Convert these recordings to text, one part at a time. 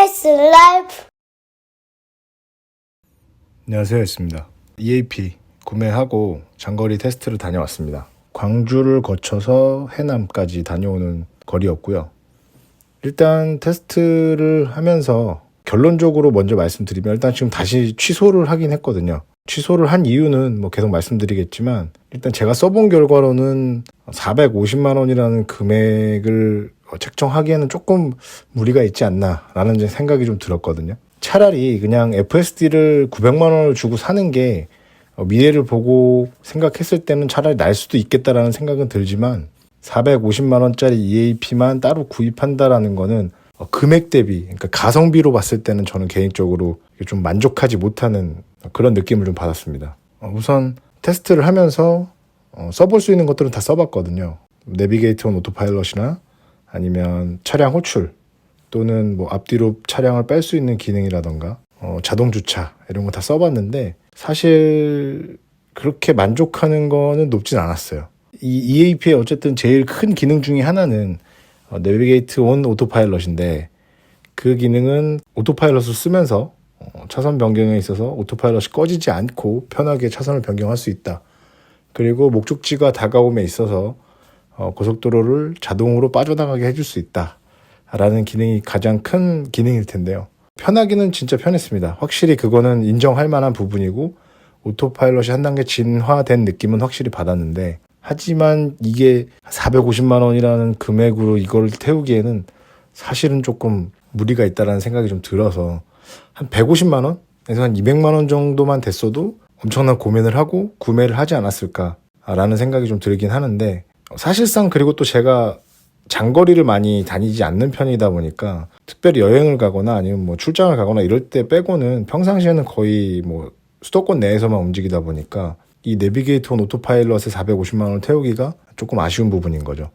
S 라이프 안녕하세요. 했습니다. EAP 구매하고 장거리 테스트를 다녀왔습니다. 광주를 거쳐서 해남까지 다녀오는 거리였고요. 일단 테스트를 하면서 결론적으로 먼저 말씀드리면 일단 지금 다시 취소를 하긴 했거든요. 취소를 한 이유는 뭐 계속 말씀드리겠지만 일단 제가 써본 결과로는 450만 원이라는 금액을 책정하기에는 조금 무리가 있지 않나라는 생각이 좀 들었거든요. 차라리 그냥 FSD를 900만 원을 주고 사는 게 어, 미래를 보고 생각했을 때는 차라리 날 수도 있겠다라는 생각은 들지만 450만 원짜리 EAP만 따로 구입한다라는 거는 어, 금액 대비, 그러니까 가성비로 봤을 때는 저는 개인적으로 좀 만족하지 못하는 그런 느낌을 좀 받았습니다. 어, 우선 테스트를 하면서 어, 써볼 수 있는 것들은 다 써봤거든요. 내비게이트 온 오토파일럿이나 아니면 차량 호출 또는 뭐 앞뒤로 차량을 뺄 수 있는 기능이라던가 어, 자동 주차 이런 거 다 써봤는데 사실 그렇게 만족하는 거는 높진 않았어요. 이 EAP의 어쨌든 제일 큰 기능 중에 하나는 어, 내비게이트 온 오토파일럿인데 그 기능은 오토파일럿을 쓰면서 어, 차선 변경에 있어서 오토파일럿이 꺼지지 않고 편하게 차선을 변경할 수 있다. 그리고 목적지가 다가옴에 있어서 어, 고속도로를 자동으로 빠져나가게 해줄 수 있다. 라는 기능이 가장 큰 기능일 텐데요. 편하기는 진짜 편했습니다. 확실히 그거는 인정할 만한 부분이고 오토파일럿이 한 단계 진화된 느낌은 확실히 받았는데 하지만 이게 450만 원이라는 금액으로 이걸 태우기에는 사실은 조금 무리가 있다라는 생각이 좀 들어서 한 150만 원에서 한 200만 원 정도만 됐어도 엄청난 고민을 하고 구매를 하지 않았을까라는 생각이 좀 들긴 하는데 사실상 그리고 또 제가 장거리를 많이 다니지 않는 편이다 보니까 특별히 여행을 가거나 아니면 뭐 출장을 가거나 이럴 때 빼고는 평상시에는 거의 뭐 수도권 내에서만 움직이다 보니까 이 내비게이터 온 오토파일럿에 450만 원을 태우기가 조금 아쉬운 부분인 거죠.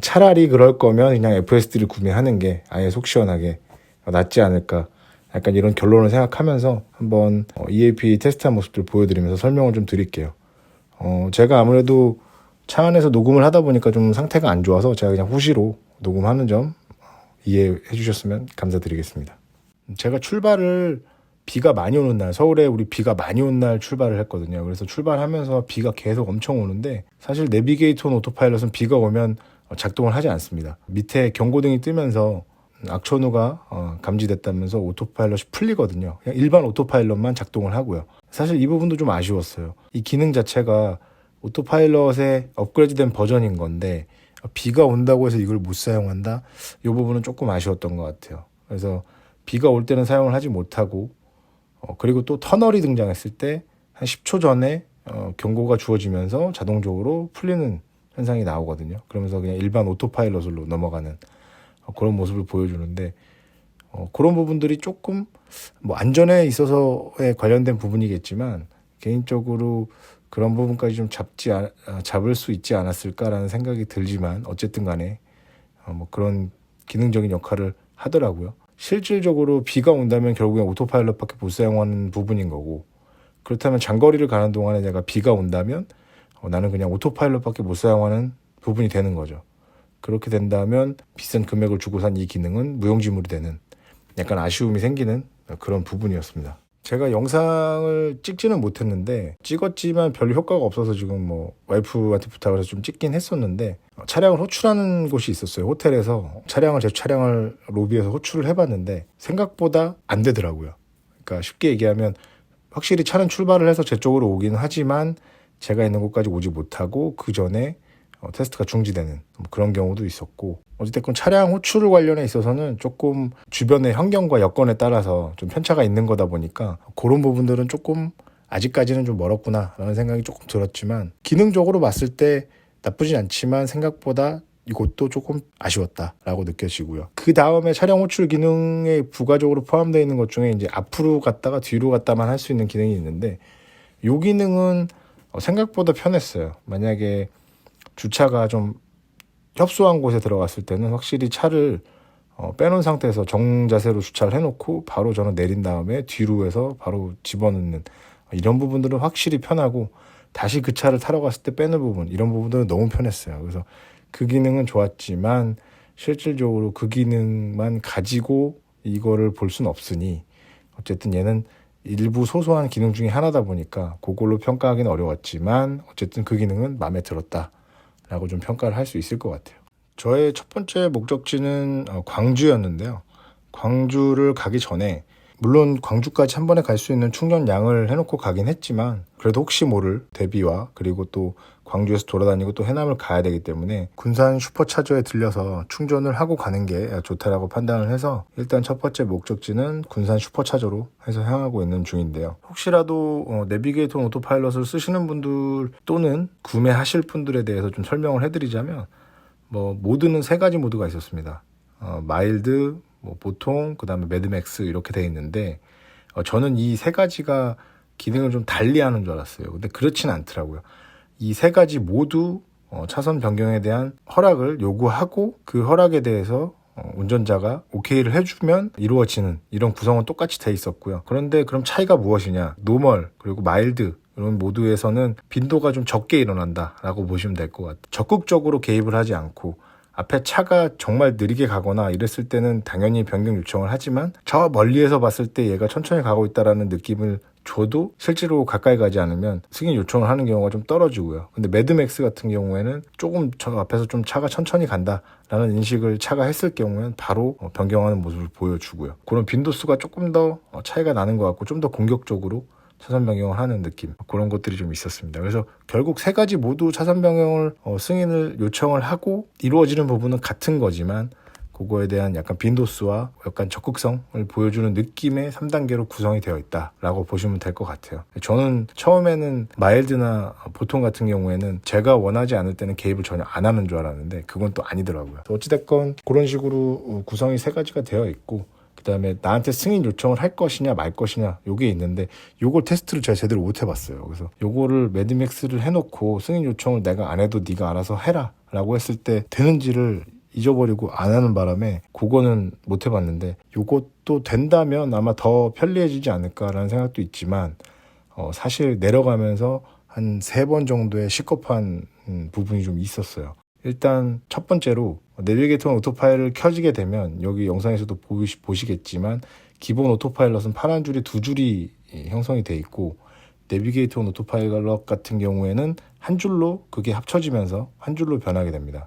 차라리 그럴 거면 그냥 FSD를 구매하는 게 아예 속 시원하게 낫지 않을까. 약간 이런 결론을 생각하면서 한번 어, EAP 테스트한 모습들 보여드리면서 설명을 좀 드릴게요. 어, 제가 아무래도 차 안에서 녹음을 하다 보니까 좀 상태가 안 좋아서 제가 그냥 후시로 녹음하는 점 이해해 주셨으면 감사드리겠습니다. 제가 출발을 비가 많이 오는 날, 서울에 우리 비가 많이 온 날 출발을 했거든요. 그래서 출발하면서 비가 계속 엄청 오는데 사실 내비게이터 온 오토파일럿은 비가 오면 작동을 하지 않습니다. 밑에 경고등이 뜨면서 악천후가 어, 감지됐다면서 오토파일럿이 풀리거든요. 그냥 일반 오토파일럿만 작동을 하고요. 사실 이 부분도 좀 아쉬웠어요. 이 기능 자체가 오토파일럿의 업그레이드된 버전인 건데 비가 온다고 해서 이걸 못 사용한다? 이 부분은 조금 아쉬웠던 것 같아요. 그래서 비가 올 때는 사용을 하지 못하고 어, 그리고 또 터널이 등장했을 때 한 10초 전에 어, 경고가 주어지면서 자동적으로 풀리는 현상이 나오거든요. 그러면서 그냥 일반 오토파일럿으로 넘어가는 어, 그런 모습을 보여주는데 어, 그런 부분들이 조금 뭐 안전에 있어서에 관련된 부분이겠지만 개인적으로 그런 부분까지 좀 잡지 않- 아, 잡을 수 있지 않았을까라는 생각이 들지만 어쨌든 간에 어, 뭐 그런 기능적인 역할을 하더라고요. 실질적으로 비가 온다면 결국엔 오토파일럿밖에 못 사용하는 부분인 거고 그렇다면 장거리를 가는 동안에 내가 비가 온다면 어, 나는 그냥 오토파일럿밖에 못 사용하는 부분이 되는 거죠. 그렇게 된다면 비싼 금액을 주고 산 이 기능은 무용지물이 되는 약간 아쉬움이 생기는 그런 부분이었습니다. 제가 영상을 찍지는 못했는데 찍었지만 별 효과가 없어서 지금 뭐 와이프한테 부탁을 해서 좀 찍긴 했었는데 어, 차량을 호출하는 곳이 있었어요 호텔에서. 차량을 제 차량을 로비에서 호출을 해봤는데 생각보다 안 되더라고요. 그러니까 쉽게 얘기하면 확실히 차는 출발을 해서 제 쪽으로 오긴 하지만 제가 있는 곳까지 오지 못하고 그 전에 어, 테스트가 중지되는 뭐 그런 경우도 있었고 어찌됐건 차량 호출 관련에 있어서는 조금 주변의 환경과 여건에 따라서 좀 편차가 있는 거다 보니까 그런 부분들은 조금 아직까지는 좀 멀었구나라는 생각이 조금 들었지만 기능적으로 봤을 때 나쁘진 않지만 생각보다 이것도 조금 아쉬웠다라고 느껴지고요. 그 다음에 차량 호출 기능에 부가적으로 포함되어 있는 것 중에 이제 앞으로 갔다가 뒤로 갔다만 할 수 있는 기능이 있는데 이 기능은 어, 생각보다 편했어요. 만약에 주차가 좀 협소한 곳에 들어갔을 때는 확실히 차를 어, 빼놓은 상태에서 정자세로 주차를 해놓고 바로 저는 내린 다음에 뒤로 해서 바로 집어넣는 이런 부분들은 확실히 편하고 다시 그 차를 타러 갔을 때 빼는 부분 이런 부분들은 너무 편했어요. 그래서 그 기능은 좋았지만 실질적으로 그 기능만 가지고 이거를 볼 수는 없으니 어쨌든 얘는 일부 소소한 기능 중에 하나다 보니까 그걸로 평가하기는 어려웠지만 어쨌든 그 기능은 마음에 들었다 라고 좀 평가를 할 수 있을 것 같아요. 저의 첫 번째 목적지는 어, 광주였는데요. 광주를 가기 전에 물론 광주까지 한 번에 갈 수 있는 충전량을 해놓고 가긴 했지만 그래도 혹시 모를 대비와 그리고 또 광주에서 돌아다니고 또 해남을 가야 되기 때문에 군산 슈퍼차저에 들려서 충전을 하고 가는 게 좋다라고 판단을 해서 일단 첫 번째 목적지는 군산 슈퍼차저로 해서 향하고 있는 중인데요. 혹시라도 어, 내비게이터 오토파일럿을 쓰시는 분들 또는 구매하실 분들에 대해서 좀 설명을 해드리자면 뭐 모드는 세 가지 모드가 있었습니다. 어, 마일드, 뭐 보통, 그다음에 매드맥스 이렇게 돼 있는데 어, 저는 이 세 가지가 기능을 좀 달리하는 줄 알았어요. 근데 그렇지는 않더라고요. 이 세 가지 모두 어, 차선 변경에 대한 허락을 요구하고 그 허락에 대해서 어, 운전자가 오케이를 해주면 이루어지는 이런 구성은 똑같이 돼 있었고요. 그런데 그럼 차이가 무엇이냐? 노멀 그리고 마일드 이런 모드에서는 빈도가 좀 적게 일어난다라고 보시면 될 것 같아요. 적극적으로 개입을 하지 않고 앞에 차가 정말 느리게 가거나 이랬을 때는 당연히 변경 요청을 하지만 저 멀리에서 봤을 때 얘가 천천히 가고 있다라는 느낌을 줘도 실제로 가까이 가지 않으면 승인 요청을 하는 경우가 좀 떨어지고요. 근데 매드맥스 같은 경우에는 조금 저 앞에서 좀 차가 천천히 간다라는 인식을 차가 했을 경우에는 바로 어, 변경하는 모습을 보여주고요. 그런 빈도수가 조금 더 어, 차이가 나는 것 같고 좀 더 공격적으로 차선 변경을 하는 느낌 그런 것들이 좀 있었습니다. 그래서 결국 세 가지 모두 차선 변경을 어, 승인을 요청을 하고 이루어지는 부분은 같은 거지만 그거에 대한 약간 빈도수와 약간 적극성을 보여주는 느낌의 3단계로 구성이 되어 있다라고 보시면 될 것 같아요. 저는 처음에는 마일드나 보통 같은 경우에는 제가 원하지 않을 때는 개입을 전혀 안 하는 줄 알았는데 그건 또 아니더라고요. 어찌됐건 그런 식으로 어, 구성이 세 가지가 되어 있고 그다음에 나한테 승인 요청을 할 것이냐 말 것이냐 요게 있는데 요걸 테스트를 제가 제대로 못 해봤어요. 그래서 요거를 매드맥스를 해놓고 승인 요청을 내가 안 해도 네가 알아서 해라라고 했을 때 되는지를 잊어버리고 안 하는 바람에 그거는 못 해봤는데 요것도 된다면 아마 더 편리해지지 않을까라는 생각도 있지만 어, 사실 내려가면서 한 세 번 정도의 시겁한 음, 부분이 좀 있었어요. 일단 첫 번째로 내비게이터 오토파일을 켜지게 되면 여기 영상에서도 보시, 보시겠지만 기본 오토파일럿은 파란 줄이 두 줄이 예, 형성이 돼 있고 내비게이터 오토파일럿 같은 경우에는 한 줄로 그게 합쳐지면서 한 줄로 변하게 됩니다.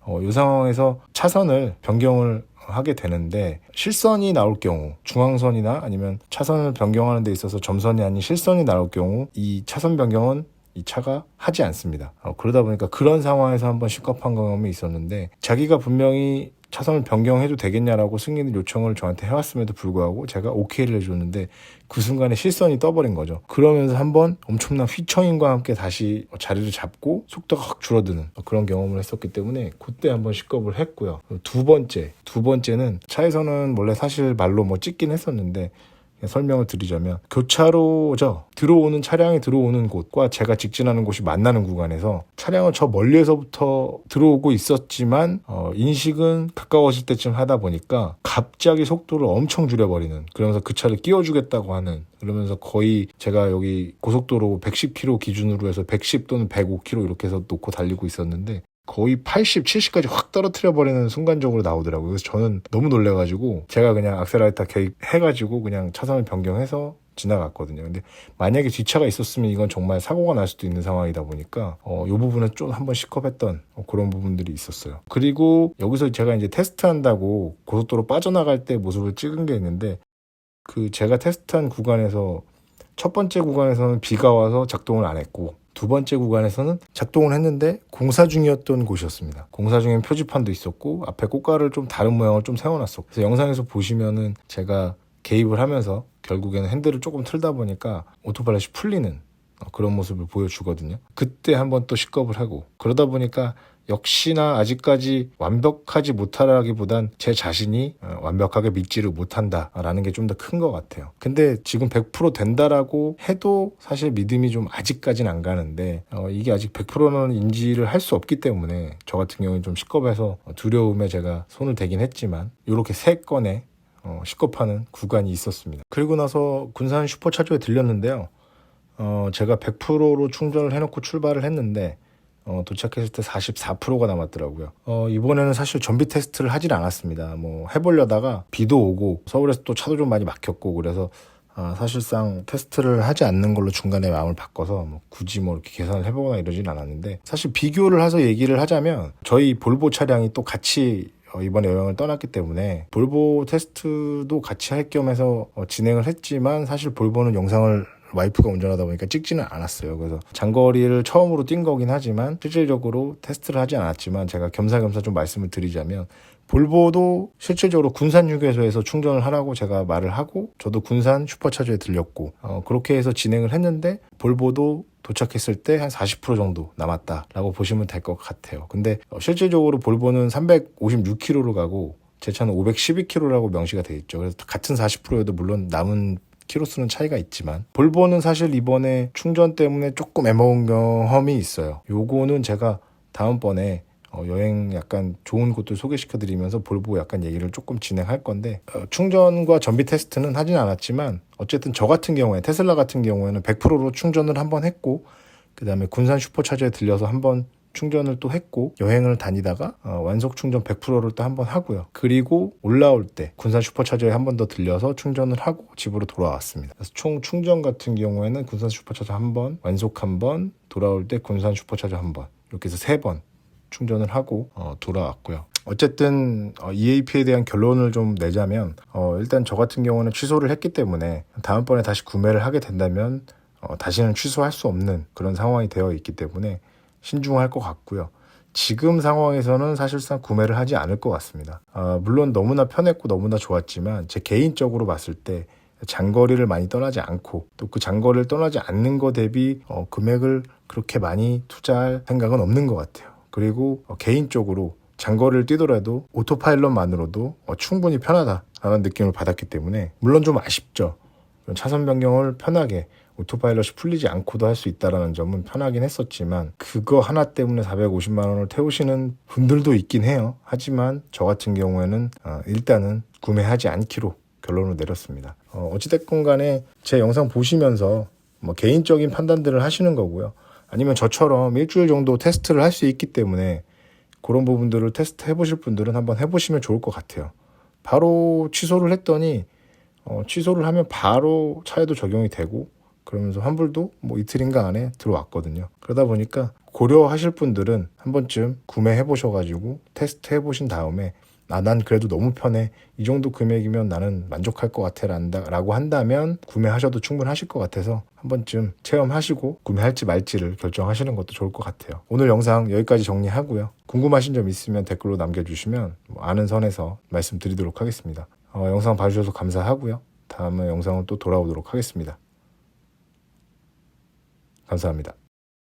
어, 이 상황에서 차선을 변경을 하게 되는데 실선이 나올 경우 중앙선이나 아니면 차선을 변경하는 데 있어서 점선이 아닌 실선이 나올 경우 이 차선 변경은 이 차가 하지 않습니다. 어, 그러다 보니까 그런 상황에서 한번 시겁한 경험이 있었는데 자기가 분명히 차선을 변경해도 되겠냐라고 승인 요청을 저한테 해왔음에도 불구하고 제가 오케이를 해줬는데 그 순간에 실선이 떠버린 거죠. 그러면서 한번 엄청난 휘청임과 함께 다시 자리를 잡고 속도가 확 줄어드는 그런 경험을 했었기 때문에 그때 한번 시겁을 했고요. 두 번째, 두 번째는 차에서는 원래 사실 말로 뭐 찍긴 했었는데 설명을 드리자면 교차로죠. 들어오는 차량이 들어오는 곳과 제가 직진하는 곳이 만나는 구간에서 차량은 저 멀리에서부터 들어오고 있었지만 어, 인식은 가까워질 때쯤 하다 보니까 갑자기 속도를 엄청 줄여버리는 그러면서 그 차를 끼워주겠다고 하는 그러면서 거의 제가 여기 고속도로 110km 기준으로 해서 110 또는 105km 이렇게 해서 놓고 달리고 있었는데 거의 80, 70까지 확 떨어뜨려 버리는 순간적으로 나오더라고요. 그래서 저는 너무 놀래가지고 제가 그냥 악셀라이터 개입해가지고 그냥 차선을 변경해서 지나갔거든요. 근데 만약에 뒷차가 있었으면 이건 정말 사고가 날 수도 있는 상황이다 보니까 어, 이 부분은 좀 한번 시겁했던 어, 그런 부분들이 있었어요. 그리고 여기서 제가 이제 테스트한다고 고속도로 빠져나갈 때 모습을 찍은 게 있는데 그 제가 테스트한 구간에서 첫 번째 구간에서는 비가 와서 작동을 안 했고 두 번째 구간에서는 작동을 했는데 공사 중이었던 곳이었습니다. 공사 중엔 표지판도 있었고 앞에 꽃가루를 좀 다른 모양을 좀 세워놨었고 그래서 영상에서 보시면은 제가 개입을 하면서 결국에는 핸들을 조금 틀다 보니까 오토파일럿이 풀리는 그런 모습을 보여주거든요. 그때 한번 또 시겁을 하고 그러다 보니까 역시나 아직까지 완벽하지 못하라기보단 제 자신이 어, 완벽하게 믿지를 못한다라는 게 좀 더 큰 것 같아요. 근데 지금 100% 된다라고 해도 사실 믿음이 좀 아직까지는 안 가는데 어, 이게 아직 100%는 인지를 할 수 없기 때문에 저 같은 경우는 좀 시겁해서 두려움에 제가 손을 대긴 했지만 이렇게 세 건의 어, 시겁하는 구간이 있었습니다. 그리고 나서 군산 슈퍼차저에 들렸는데요. 어, 제가 100%로 충전을 해놓고 출발을 했는데 어, 도착했을 때 44%가 남았더라고요. 어, 이번에는 사실 전비 테스트를 하질 않았습니다. 뭐 해보려다가 비도 오고 서울에서 또 차도 좀 많이 막혔고 그래서 아, 사실상 테스트를 하지 않는 걸로 중간에 마음을 바꿔서 뭐 굳이 뭐 이렇게 계산을 해보거나 이러진 않았는데 사실 비교를 해서 얘기를 하자면 저희 볼보 차량이 또 같이 어, 이번에 여행을 떠났기 때문에 볼보 테스트도 같이 할 겸해서 어, 진행을 했지만 사실 볼보는 영상을 와이프가 운전하다 보니까 찍지는 않았어요. 그래서 장거리를 처음으로 뛴 거긴 하지만 실질적으로 테스트를 하지 않았지만 제가 겸사겸사 좀 말씀을 드리자면 볼보도 실질적으로 군산 휴게소에서 충전을 하라고 제가 말을 하고 저도 군산 슈퍼차저에 들렸고 어, 그렇게 해서 진행을 했는데 볼보도 도착했을 때 한 40% 정도 남았다라고 보시면 될 것 같아요. 근데 어, 실질적으로 볼보는 356km로 가고 제 차는 512km라고 명시가 돼 있죠. 그래서 같은 40%여도 물론 남은 키로수는 차이가 있지만 볼보는 사실 이번에 충전 때문에 조금 애먹은 경험이 있어요. 요거는 제가 다음번에 어, 여행 약간 좋은 곳들 소개시켜 드리면서 볼보 약간 얘기를 조금 진행할 건데 어, 충전과 전비 테스트는 하진 않았지만 어쨌든 저 같은 경우에 테슬라 같은 경우에는 100%로 충전을 한번 했고 그 다음에 군산 슈퍼차저에 들려서 한번 충전을 또 했고 여행을 다니다가 어, 완속 충전 100%를 또 한 번 하고요. 그리고 올라올 때 군산 슈퍼차저에 한 번 더 들려서 충전을 하고 집으로 돌아왔습니다. 그래서 총 충전 같은 경우에는 군산 슈퍼차저 한 번, 완속 한 번, 돌아올 때 군산 슈퍼차저 한 번. 이렇게 해서 세 번 충전을 하고 어, 돌아왔고요. 어쨌든 어, EAP에 대한 결론을 좀 내자면 어, 일단 저 같은 경우는 취소를 했기 때문에 다음번에 다시 구매를 하게 된다면 어, 다시는 취소할 수 없는 그런 상황이 되어 있기 때문에 신중할 것 같고요. 지금 상황에서는 사실상 구매를 하지 않을 것 같습니다. 아, 물론 너무나 편했고 너무나 좋았지만 제 개인적으로 봤을 때 장거리를 많이 떠나지 않고 또 그 장거리를 떠나지 않는 거 대비 어, 금액을 그렇게 많이 투자할 생각은 없는 것 같아요. 그리고 어, 개인적으로 장거리를 뛰더라도 오토파일럿만으로도 어, 충분히 편하다라는 느낌을 받았기 때문에 물론 좀 아쉽죠. 차선 변경을 편하게 오토파일럿이 풀리지 않고도 할 수 있다라는 점은 편하긴 했었지만 그거 하나 때문에 450만 원을 태우시는 분들도 있긴 해요. 하지만 저 같은 경우에는 어, 일단은 구매하지 않기로 결론을 내렸습니다. 어, 어찌됐건 간에 제 영상 보시면서 뭐 개인적인 판단들을 하시는 거고요. 아니면 저처럼 일주일 정도 테스트를 할 수 있기 때문에 그런 부분들을 테스트 해보실 분들은 한번 해보시면 좋을 것 같아요. 바로 취소를 했더니 어, 취소를 하면 바로 차에도 적용이 되고 그러면서 환불도 뭐 이틀인가 안에 들어왔거든요. 그러다 보니까 고려하실 분들은 한 번쯤 구매해 보셔가지고 테스트 해 보신 다음에 아, 난 그래도 너무 편해. 이 정도 금액이면 나는 만족할 것 같아. 라고 한다면 구매하셔도 충분하실 것 같아서 한 번쯤 체험하시고 구매할지 말지를 결정하시는 것도 좋을 것 같아요. 오늘 영상 여기까지 정리하고요. 궁금하신 점 있으면 댓글로 남겨주시면 뭐 아는 선에서 말씀드리도록 하겠습니다. 어, 영상 봐주셔서 감사하고요. 다음에 영상은 또 돌아오도록 하겠습니다. 감사합니다.